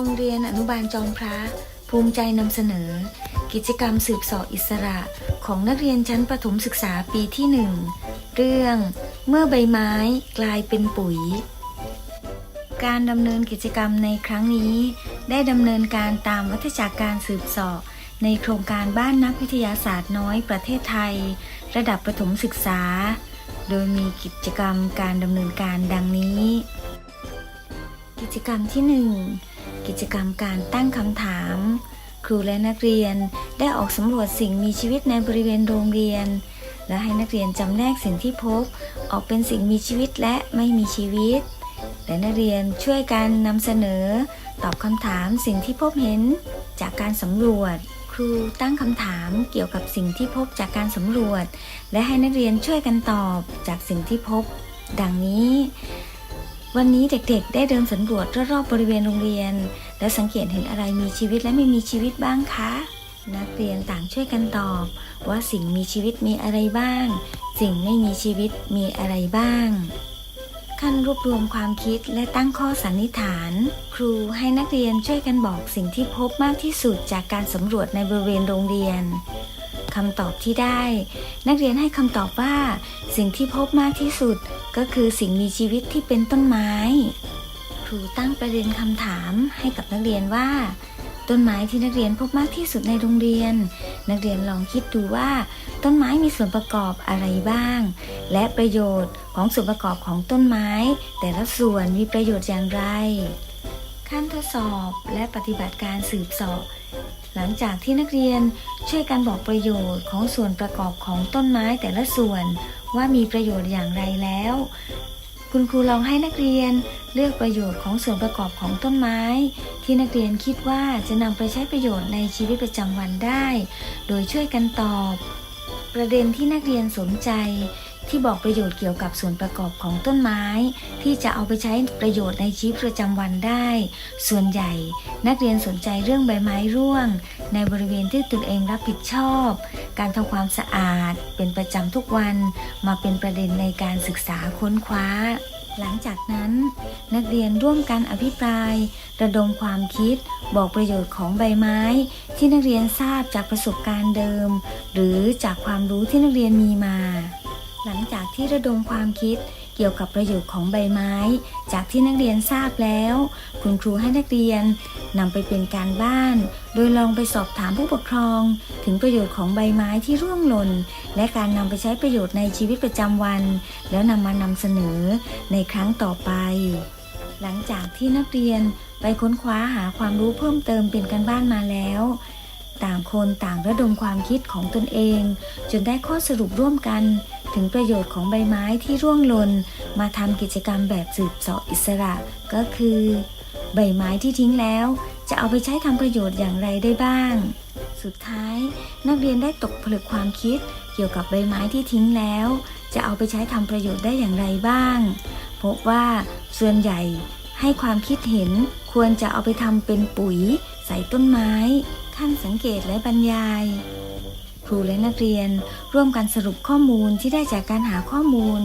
รงเรียนอนุบาลจอมพระ ภูมิใจนำเสนอ กิจกรรมสืบสอบอิสระของนักเรียนชั้นประถมศึกษาปีที่หนึ่งเรื่องเมื่อใบไม้กลายเป็นปุ๋ย การดำเนินกิจกรรมในครั้งนี้ ได้ดำเนินการตามวัฏจักรการสืบสอบในโครงการบ้านนักวิทยาศาสตร์น้อยประเทศไทย ระดับประถมศึกษา โดยมีกิจกรรมการดำเนินการดังนี้ กิจกรรมที่ 1 กิจกรรมการตั้งคำถาม ครูและนักเรียนได้ออกสำรวจสิ่งมีชีวิตในบริเวณโรงเรียน และให้นักเรียนจำแนกสิ่งที่พบ ออกเป็นสิ่งมีชีวิตและไม่มีชีวิต และนักเรียนช่วยกันนำเสนอ ตอบคำถามสิ่งที่พบเห็นจากการสำรวจครูตั้งคำถามเกี่ยวกับสิ่งที่พบจากการสำรวจ และให้นักเรียนช่วยกันตอบจากสิ่งที่พบ ดังนี้ วันนี้เด็กๆ ได้เดินสำรวจรอบๆบริเวณโรงเรียน และสังเกตเห็นอะไรมีชีวิตและไม่มีชีวิตบ้างคะ นักเรียนต่างช่วยกันตอบ ว่าสิ่งมีชีวิตมีอะไรบ้าง สิ่งไม่มีชีวิตมีอะไรบ้างขั้นรวบรวมความคิดและตั้งข้อสันนิษฐาน ครูให้นักเรียนช่วยกันบอกสิ่งที่พบมากที่สุดจากการสำรวจในบริเวณโรงเรียน คำตอบที่ได้ นักเรียนให้คำตอบว่า สิ่งที่พบมากที่สุด ก็คือสิ่งมีชีวิตที่เป็นต้นไม้ ครูตั้งประเด็นคำถามให้กับนักเรียนว่า ต้นไม้ที่นักเรียนพบมากที่สุดในโรงเรียน นักเรียนลองคิดดูว่า ต้นไม้มีส่วนประกอบอะไรบ้าง และประโยชน์ของส่วนประกอบของต้นไม้ แต่ละส่วนมีประโยชน์อย่างไรขั้นทดสอบและปฏิบัติการสืบสอบ หลังจากที่นักเรียน ช่วยกันบอกประโยชน์ของส่วนประกอบของต้นไม้แต่ละส่วนว่ามีประโยชน์อย่างไรแล้ว คุณครูลองให้นักเรียนเลือกประโยชน์ของส่วนประกอบของต้นไม้ ที่นักเรียนคิดว่าจะนำไปใช้ประโยชน์ในชีวิตประจำวันได้ โดยช่วยกันตอบ ประเด็นที่นักเรียนสนใจ ที่บอกประโยชน์เกี่ยวกับส่วนประกอบของต้นไม้ ที่จะเอาไปใช้ประโยชน์ในชีวิตประจำวันได้ ส่วนใหญ่ นักเรียนสนใจเรื่องใบไม้ร่วง ในบริเวณที่ตนเองรับผิดชอบ การทำความสะอาด เป็นประจำทุกวันมาเป็นประเด็นในการศึกษาค้นคว้าหลังจากนั้น นักเรียนร่วมกันอภิปราย ระดมความคิด บอกประโยชน์ของใบไม้ ที่นักเรียนทราบจากประสบการณ์เดิม หรือจากความรู้ที่นักเรียนมีมา หลังจากที่ระดมความคิดเกี่ยวกับประโยชน์ของใบไม้ จากที่นักเรียนทราบแล้ว คุณครูให้นักเรียนนำไปเป็นการบ้าน โดยลองไปสอบถามผู้ปกครอง ถึงประโยชน์ของใบไม้ที่ร่วงหล่น และการนำไปใช้ประโยชน์ในชีวิตประจำวัน แล้วนำมานำเสนอในครั้งต่อไป หลังจากที่นักเรียนไปค้นคว้าหาความรู้เพิ่มเติมเป็นการบ้านมาแล้วต่างคนต่างระดมความคิดของตนเอง จนได้ข้อสรุปร่วมกัน ถึงประโยชน์ของใบไม้ที่ร่วงหล่นมาทำกิจกรรมแบบสืบเสาะอิสระ ก็คือ ใบไม้ที่ทิ้งแล้ว จะเอาไปใช้ทำประโยชน์อย่างไรได้บ้าง สุดท้ายนักเรียนได้ตกผลึกความคิด เกี่ยวกับใบไม้ที่ทิ้งแล้ว จะเอาไปใช้ทำประโยชน์ได้อย่างไรบ้าง พบว่าส่วนใหญ่ให้ความคิดเห็นควรจะเอาไปทำเป็นปุ๋ย ใส่ต้นไม้ ขั้นสังเกตและบรรยาย รูและนักเรียน ร่วมกันสรุปข้อมูลที่ได้จากการหาข้อมูล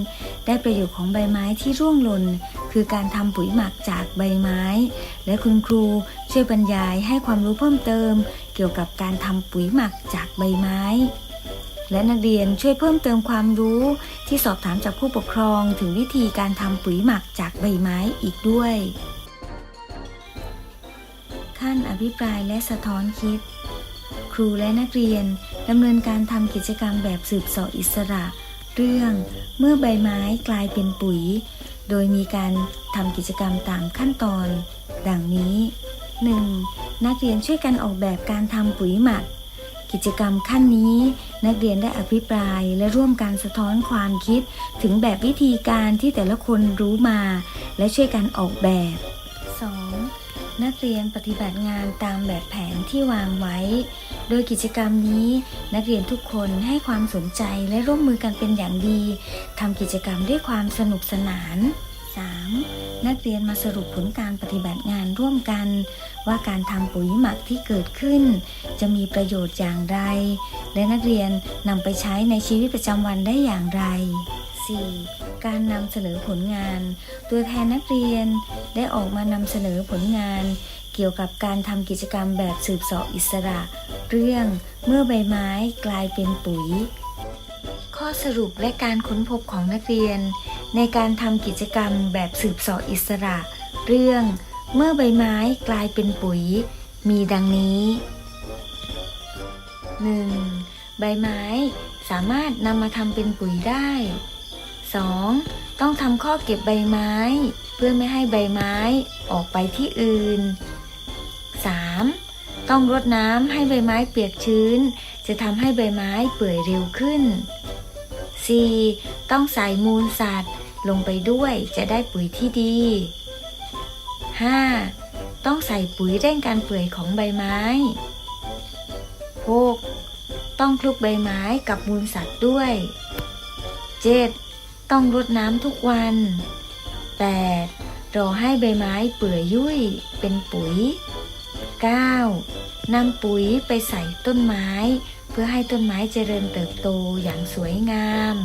ได้ประโยชน์ของใบไม้ที่ร่วงหล่น คือการทำปุ๋ยหมักจากใบไม้ และคุณครูช่วยบรรยายให้ความรู้เพิ่มเติม เกี่ยวกับการทำปุ๋ยหมักจากใบไม้ และนักเรียนช่วยเพิ่มเติมความรู้ ที่สอบถามจากผู้ปกครองถึงวิธีการทำปุ๋ยหมักจากใบไม้อีกด้วย ขั้นอภิปรายและสะท้อนคิด ครูและนักเรียนดำเนินการทำกิจกรรมแบบสืบเสอบอิสระ เรื่อง เมื่อใบไม้กลายเป็นปุ๋ย โดยมีการทำกิจกรรมตามขั้นตอน ดังนี้ 1. นักเรียนช่วยกันออกแบบการทำปุ๋ยหมัก กิจกรรมขั้นนี้ นักเรียนได้อภิปรายและร่วมการสะท้อนความคิด ถึงแบบวิธีการที่แต่ละคนรู้มา และช่วยกันออกแบบ 2. นักเรียนปฏิบัติงานตามแบบแผนที่วางไว้ โดยกิจกรรมนี้นักเรียนทุกคนให้ความสนใจและร่วมมือกันเป็นอย่างดีทำกิจกรรมด้วยความสนุกสนาน 3. นักเรียนมาสรุปผลการปฏิบัติงานร่วมกัน ว่าการทำปุ๋ยหมักที่เกิดขึ้น จะมีประโยชน์อย่างไร และนักเรียนนำไปใช้ในชีวิตประจำวันได้อย่างไร 4. การนำเสนอผลงาน ตัวแทนนักเรียนได้ออกมานำเสนอผลงาน เกี่ยวกับการทำกิจกรรมแบบสืบสาะอิสระ เรื่องเมื่อใบไม้กลายเป็นปุ๋ย ข้อสรุปและการค้นพบของนักเรียน ในการทำกิจกรรมแบบสืบสาะอิสระ เรื่องเมื่อใบไม้กลายเป็นปุ๋ย มีดังนี้ 1. ใบไม้สามารถนำมาทำเป็นปุ๋ยได้ 2. ต้องทำข้อเก็บใบไม้ เพื่อไม่ให้ใบไม้ออกไปที่อื่น 3. ต้องรดน้ำให้ใบไม้เปียกชื้น จะทำให้ใบไม้เปื่อยเร็วขึ้น 4. ต้องใส่มูลสัตว์ ลงไปด้วยจะได้ปุ๋ยที่ดี 5. ต้องใส่ปุ๋ยเร่งการเปื่อยของใบไม้ 6. ต้องคลุกใบไม้กับมูลสัตว์ด้วย 7. ต้องรดน้ำทุกวัน 8. รอให้ใบไม้เปื่อยยุ่ยเป็นปุ๋ย 9. นำปุ๋ยไปใส่ต้นไม้ เพื่อให้ต้นไม้เจริญเติบโตอย่างสวยงาม